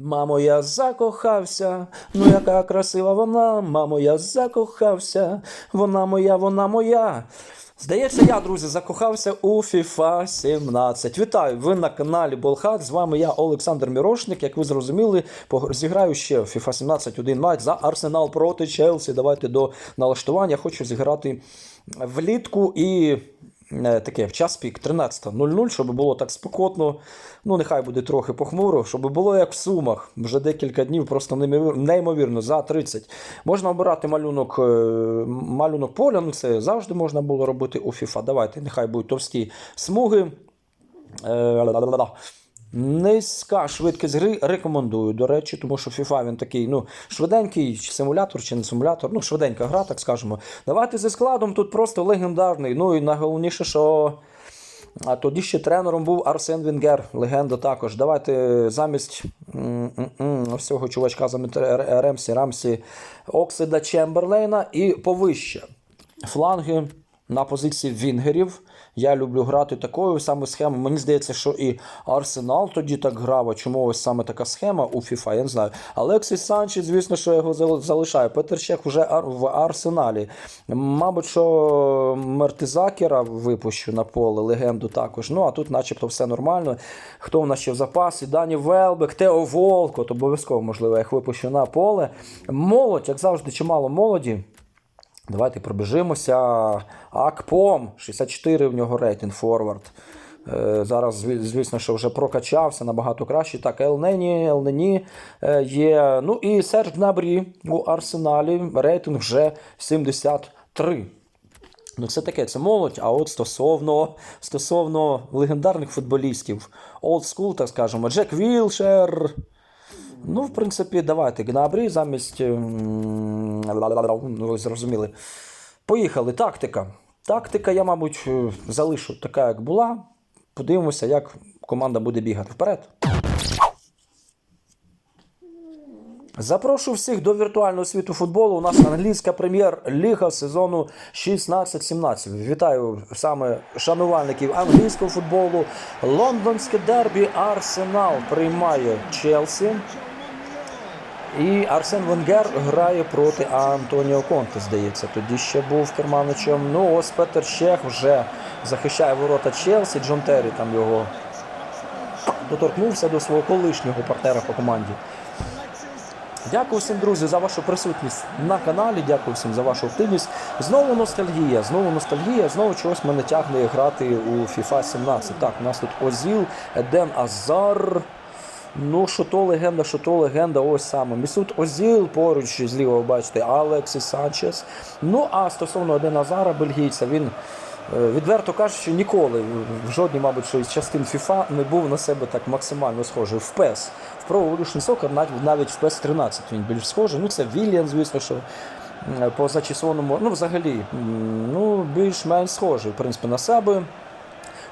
Мамо, я закохався, ну яка красива вона, мамо, я закохався, вона моя, вона моя. Здається, я, друзі, закохався у FIFA 17. Вітаю! Ви на каналі Болхат. З вами я, Олександр Мірошник. Як ви зрозуміли, зіграю ще в FIFA 17 один матч за Арсенал проти Челсі. Давайте до налаштування. Хочу зіграти влітку і таке в час пік 13.00, щоб було так спекотно. Ну, нехай буде трохи похмуро, щоб було як в Сумах. Вже декілька днів, просто неймовірно, за 30. Можна обирати малюнок, е, малюнок поля, ну це завжди можна було робити у FIFA. Давайте, нехай будуть товсті смуги. Низька швидкість гри рекомендую, до речі, тому що FIFA він такий ну, швиденький симулятор чи не симулятор, ну, швиденька гра, так скажемо. Давайте зі складом тут просто легендарний. Ну і найголовніше, що а тоді ще тренером був Арсен Венгер, легенда також. Давайте замість м, м, м, ось цього чувачка замість Ремсі, Рамсі, Оксида Чемберлейна і повище. Фланги на позиції вінгерів. Я люблю грати такою саме схемою. Мені здається, що і Арсенал тоді так грав. А чому ось саме така схема у FIFA, я не знаю. Алексіс Санчес, звісно, що його зал- залишаю. Петер Чех вже в Арсеналі. Мабуть, що Мертизакера випущу на поле, легенду також. Ну, а тут, начебто, все нормально. Хто в нас ще в запасі? Дані Велбек, Тео Волк, от обов'язково, можливо, їх випущу на поле. Молодь, як завжди, чимало молоді. Давайте пробіжимося. Акпом, 64 в нього рейтинг форвард. Е, Зараз, звісно, що вже прокачався набагато краще. Так, Елнені, Елнені е, є. Ну і Серж Гнабрі у Арсеналі. Рейтинг вже 73. Ну, це таке, це молодь. А от стосовно, стосовно легендарних футболістів, school, так скажемо, Джек Вілшер. Ну, в принципі, давайте Гнабрі замість. Ну, ви зрозуміли. Поїхали. Тактика. Тактика, я, мабуть, залишу така, як була. Подивимося, як команда буде бігати вперед. Запрошую всіх до віртуального світу футболу. У нас англійська прем'єр-ліга сезону 16-17. Вітаю саме шанувальників англійського футболу. Лондонське дербі Арсенал приймає Челсі. І Арсен Венгер грає проти Антоніо Конте, здається. Тоді ще був керманичем. Ну, ось Петер Чех вже захищає ворота Челсі. Джон Террі там його доторкнувся до свого колишнього партнера по команді. Дякую всім, друзі, за вашу присутність на каналі. Дякую всім за вашу активність. Знову ностальгія, знову ностальгія, знову чогось мене тягне грати у FIFA 17. Так, у нас тут Озіл, Еден Азар. Ну, що то легенда, що то легенда, ось саме. Місут Озіл поруч зліва, ви бачите, Алексі Санчес. Ну, а стосовно Едена Азара, бельгійця, він. е, Відверто кажучи, ніколи в жодній, мабуть, із частин FIFA не був на себе так максимально схожий. В PES. В Pro Soccer навіть, навіть в PES 13 він більш схожий. Ну, це Вільян, звісно, що м, по зачісоному, ну, взагалі, ну, більш-менш схожий, в принципі, на себе.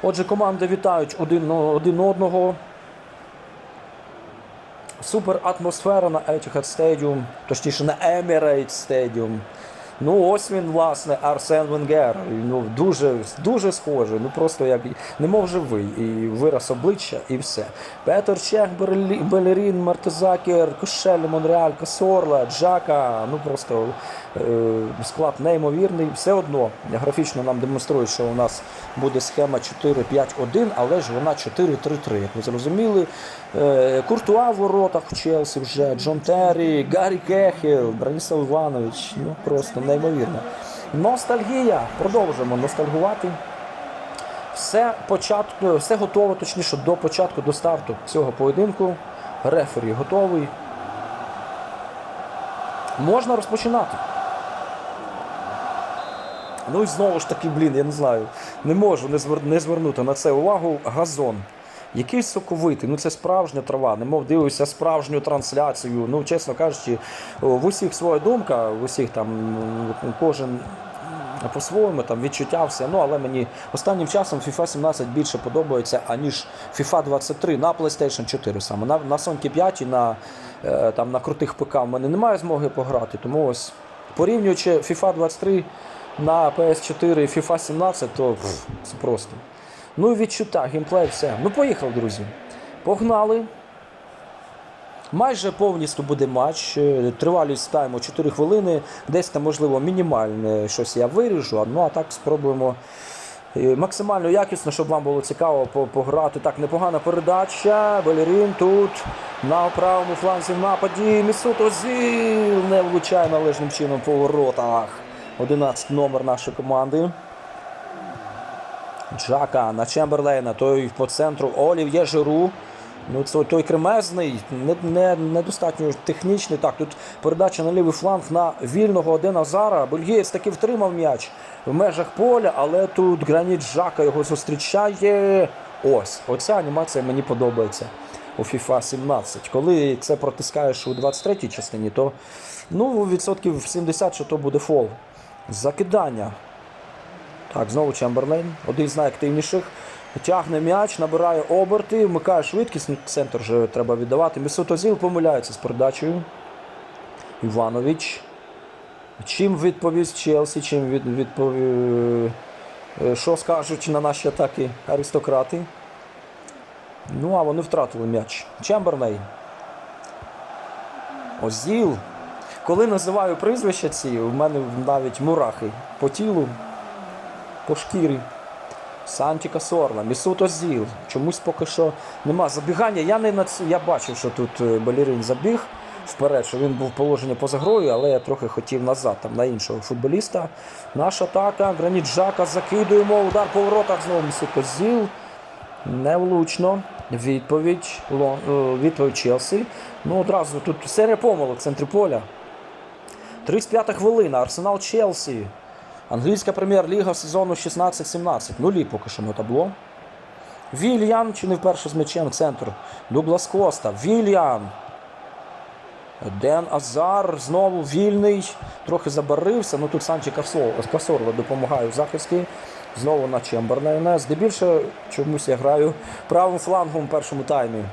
Отже, команди вітають один, один одного. Супер атмосфера на Etihad Stadium, точніше на Emirates Stadium. Ну, ось він, власне, Арсен Венгер. Ну, дуже, дуже схожий. Ну просто як немов живий. І вираз обличчя, і все. Петер Чех, Берлі- Белерін, Мартезакер, Кошель, Монреаль, Касорла, Джака. Ну просто е, склад неймовірний. Все одно графічно нам демонструють, що у нас буде схема 4-5-1, але ж вона 4-3-3. Як ви зрозуміли, Куртуа в воротах в Челсі вже, Джон Террі, Гаррі Кехіл, Браніслав Іванович. Ну просто неймовірно. Ностальгія. Продовжуємо ностальгувати. Все, початку, все готово, точніше, до початку, до старту цього поєдинку. Рефері готовий. Можна розпочинати. Ну і знову ж таки, блін, я не знаю. Не можу не звернути на це увагу. Газон. Який соковитий, ну це справжня трава, немов дивишся справжню трансляцію. Ну, чесно кажучи, в усіх своя думка, в усіх там кожен по-своєму там відчуття все. Ну але мені останнім часом FIFA 17 більше подобається, аніж FIFA 23 на PlayStation 4 саме. На, на Sony 5 і на, е, там, на крутих ПК в мене немає змоги пограти. Тому ось порівнюючи FIFA 23 на PS4 і FIFA 17, то пф, це просто. Ну відчуття, геймплей, все. Ну поїхали, друзі. Погнали. Майже повністю буде матч. Е, Тривалість тайму 4 хвилини. Десь там, можливо, мінімальне щось я виріжу. Ну а так спробуємо е, максимально якісно, щоб вам було цікаво пограти. Так, непогана передача. Балерін тут на правому фланзі в нападі. Місут Озіл не влучає належним чином по воротах. 11 номер нашої команди. Джака на Чемберлейна, той по центру Олів'є Жиру. Ну, це той кремезний, не, не, недостатньо технічний. Так, тут передача на лівий фланг на вільного один Азара. Бельгієць таки втримав м'яч в межах поля, але тут Граніт Жака його зустрічає. Ось, оця анімація мені подобається у FIFA 17. Коли це протискаєш у 23-й частині, то ну, відсотків 70, що то буде фол. Закидання. Так, знову Чемберлейн, один з найактивніших. Тягне м'яч, набирає оберти, вмикає швидкість. Центр вже треба віддавати. Месут Озіл помиляється з передачею. Іванович. Чим відповість Челсі, чим від, відпові... е, Що скажуть на наші атаки аристократи? Ну, а вони втратили м'яч. Чемберлейн. Озіл. Коли називаю прізвища ці, у мене навіть мурахи по тілу, по шкірі. Санті Касорла, Місут Озіл. Чомусь поки що нема забігання. Я не на ц- я бачив, що тут е, балерин забіг вперед, що він був положення поза грою, але я трохи хотів назад там, на іншого футболіста. Наша атака, Граніт Жака, закидуємо, удар по воротах знову Місут Озіл. Невлучно. Відповідь, Лон- е, відповідь Челсі. Ну, одразу тут серія помилок в центрі поля. 35 хвилина. Арсенал Челсі. Англійська прем'єр-ліга сезону 16-17. Нулі поки що на табло. Вільян, чи не вперше з м'ячем центр. Дуглас Коста. Вільян. Ден Азар знову вільний. Трохи забарився. Ну тут Санчі Касор- допомагає в захисті. Знову на Чемберлейна. Здебільше чомусь я граю правим флангом у першому таймі.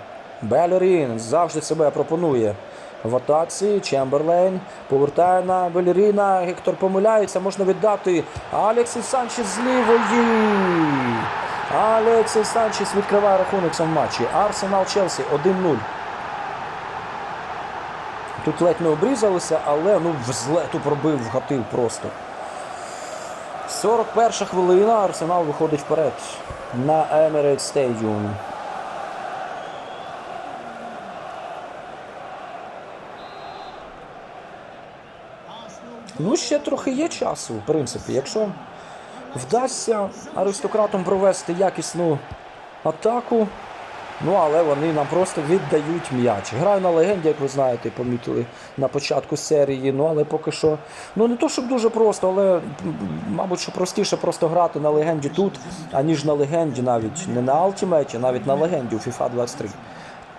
Белерін завжди себе пропонує. В атаці Чемберлейн повертає на Белеріна. Гектор помиляється, можна віддати. Алексіс Санчес з лівої. Алексіс Санчес відкриває рахунок в матчі. Арсенал Челсі 1-0. Тут ледь не обрізалися, але ну взлету пробив, вгатив просто. 41 хвилина. Арсенал виходить вперед на Emirates Stadium. Ну, ще трохи є часу, в принципі. Якщо вдасться аристократам провести якісну атаку, ну але вони нам просто віддають м'яч. Граю на легенді, як ви знаєте, помітили на початку серії. Ну але поки що, ну не то щоб дуже просто, але мабуть, що простіше просто грати на легенді тут, аніж на легенді, навіть не на Ultimate, а навіть на легенді у FIFA 23.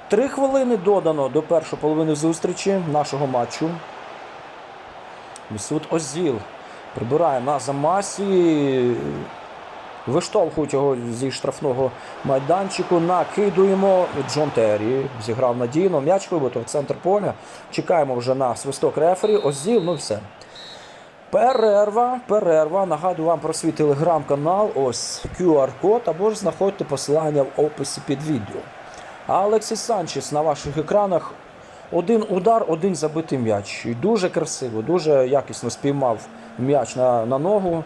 Три хвилини додано до першої половини зустрічі нашого матчу. Місут Озіл прибирає на замасі. Виштовхують його зі штрафного майданчику. Накидуємо. Джон Террі зіграв надійно. М'яч вибито в центр поля. Чекаємо вже на свисток рефері. Озіл, ну все. Перерва, перерва. Нагадую вам про свій телеграм-канал. Ось QR-код, або ж знаходьте посилання в описі під відео. Алексіс Санчес на ваших екранах. Один удар, один забитий м'яч. І дуже красиво, дуже якісно спіймав м'яч на, на ногу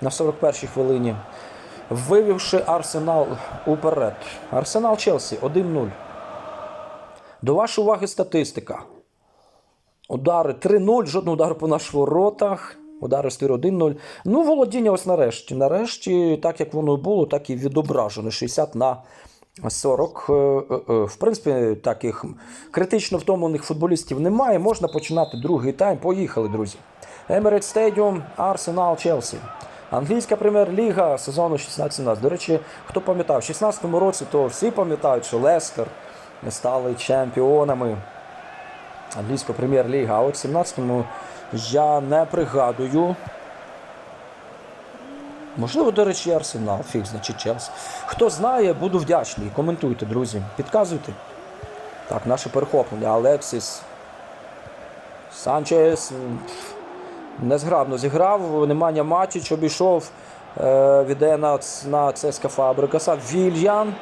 на 41-й хвилині, вивівши Арсенал уперед. Арсенал Челсі 1-0. До вашої уваги статистика. Удари 3-0, жодного удару по наших воротах. Удари 4-1-0. Ну, володіння ось нарешті. Нарешті, так як воно і було, так і відображено. 60 на 40. Е, е, е. В принципі, таких критично втомлених футболістів немає. Можна починати другий тайм. Поїхали, друзі. Emirates Stadium, Арсенал, Челсі. Англійська прем'єр-ліга сезону 16-17. До речі, хто пам'ятав, в 16-му році, то всі пам'ятають, що Лестер стали чемпіонами англійської прем'єр-ліги. А от в 17-му я не пригадую. Можливо, до речі, Арсенал, фіг, значить Челсі. Хто знає, буду вдячний. Коментуйте, друзі. Підказуйте. Так, наше перехоплення. Алексіс. Санчес незграбно зіграв. Немання Матіч обійшов. Е, віддає на, на Цеска Фабрикаса. Вільян.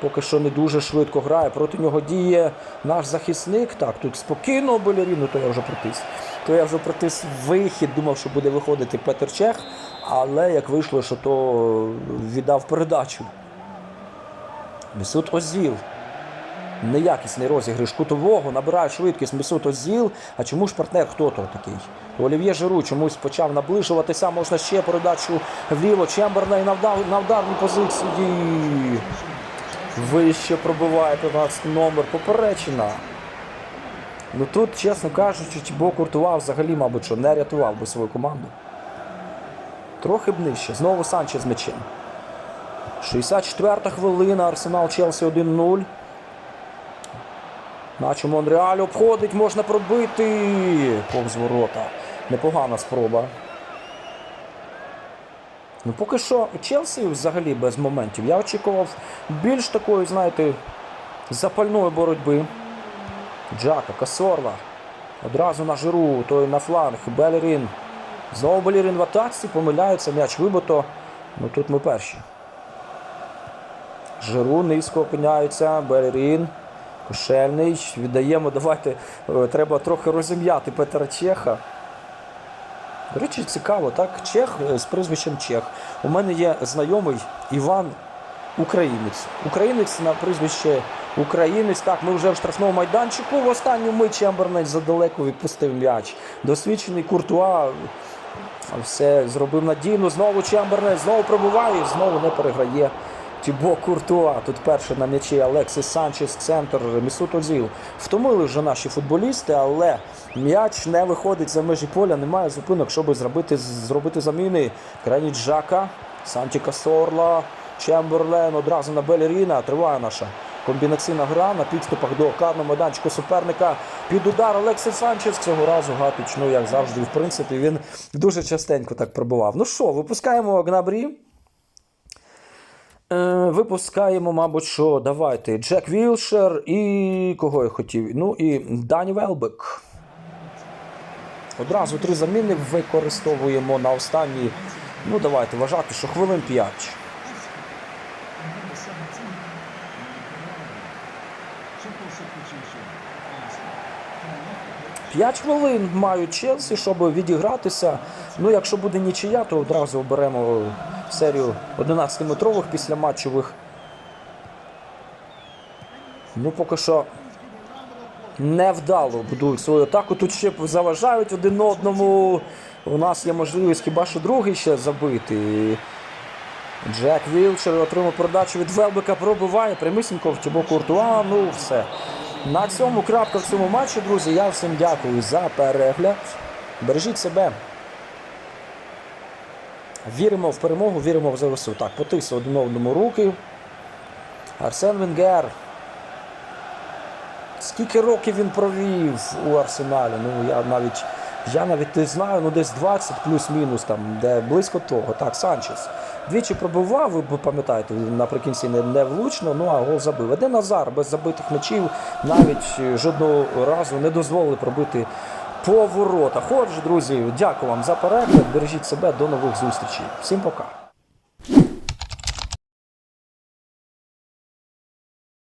Поки що не дуже швидко грає. Проти нього діє наш захисник. Так, тут спокійно Белеріну, то я вже притис. То я вже притис вихід, думав, що буде виходити Петр Чех, але як вийшло, що то віддав передачу. Месут Озіл. Неякісний розіграш кутового, набирає швидкість Месут Озіл. А чому ж партнер хто то такий? Олів'є Жиру чомусь почав наближуватися. Можна ще передачу вліво. Чемберлей на, вдар, на вдарній позиції. Вище пробиває 15 номер. Поперечина. Ну тут, чесно кажучи, Тібо Куртува взагалі, мабуть, що не рятував би свою команду. Трохи б нижче. Знову Санчес з м'ячем. 64-та хвилина. Арсенал Челсі 1-0. Наче Монреаль обходить, можна пробити. Повз ворота. Непогана спроба. Ну, поки що Челсі взагалі без моментів. Я очікував більш такої, знаєте, запальної боротьби. Джака, Касорла. Одразу на жиру, той на фланг. Белерін. Знову Белерін в атаці, помиляється, м'яч вибито. Ну тут ми перші. Жиру низько опиняється. Белерін. Кошельний. Віддаємо. Давайте. е, Треба трохи розім'яти Петра Чеха. До речі, цікаво, так? Чех е, з прізвищем Чех. У мене є знайомий Іван Українець. Українець на прізвище Українець. Так, ми вже в штрафному майданчику. В останню мить Чембернець задалеко відпустив м'яч. Досвідчений Куртуа все зробив надійно. Знову Чембернець, знову пробуває, знову не переграє. Тібо Куртуа. Тут перший на м'ячі Алексис Санчес, центр Місут Озіл. Втомили вже наші футболісти, але м'яч не виходить за межі поля. Немає зупинок, щоб зробити, зробити заміни. Крайній Джака, Санті Касорла, Чемберлен одразу на Белеріна. Триває наша комбінаційна гра на підступах до карного майданчика суперника. Під удар Олексій Санчес цього разу Гатич, ну як завжди, в принципі, він дуже частенько так пробував. Ну що, випускаємо Гнабрі. Е, випускаємо, мабуть, що давайте Джек Вілшер і кого я хотів? Ну і Дані Велбек. Одразу три заміни використовуємо на останні. Ну, давайте вважати, що хвилин 5. П'ять хвилин мають Челсі, щоб відігратися. Ну, якщо буде нічия, то одразу оберемо серію 11-метрових післяматчевих. Ну, поки що невдало будують свою атаку. Тут ще заважають один одному. У нас є можливість хіба що другий ще забити. Джек Вілчер отримав передачу від Велбека, пробиває прямісінько в Тібо Куртуа. Ну, все. На цьому крапка в цьому матчі, друзі. Я всім дякую за перегляд. Бережіть себе. Віримо в перемогу, віримо в ЗСУ. Так, потис один одному руки. Арсен Венгер. Скільки років він провів у Арсеналі? Ну, я навіть я навіть не знаю, ну десь 20 плюс-мінус, там, де близько того. Так, Санчес. Двічі пробивав, ви пам'ятаєте, наприкінці не, не влучно, ну а гол забив. Еде Назар без забитих м'ячів навіть е, жодного разу не дозволили пробити по воротах. Отже, друзі, дякую вам за перегляд. Бережіть себе, до нових зустрічей. Всім пока.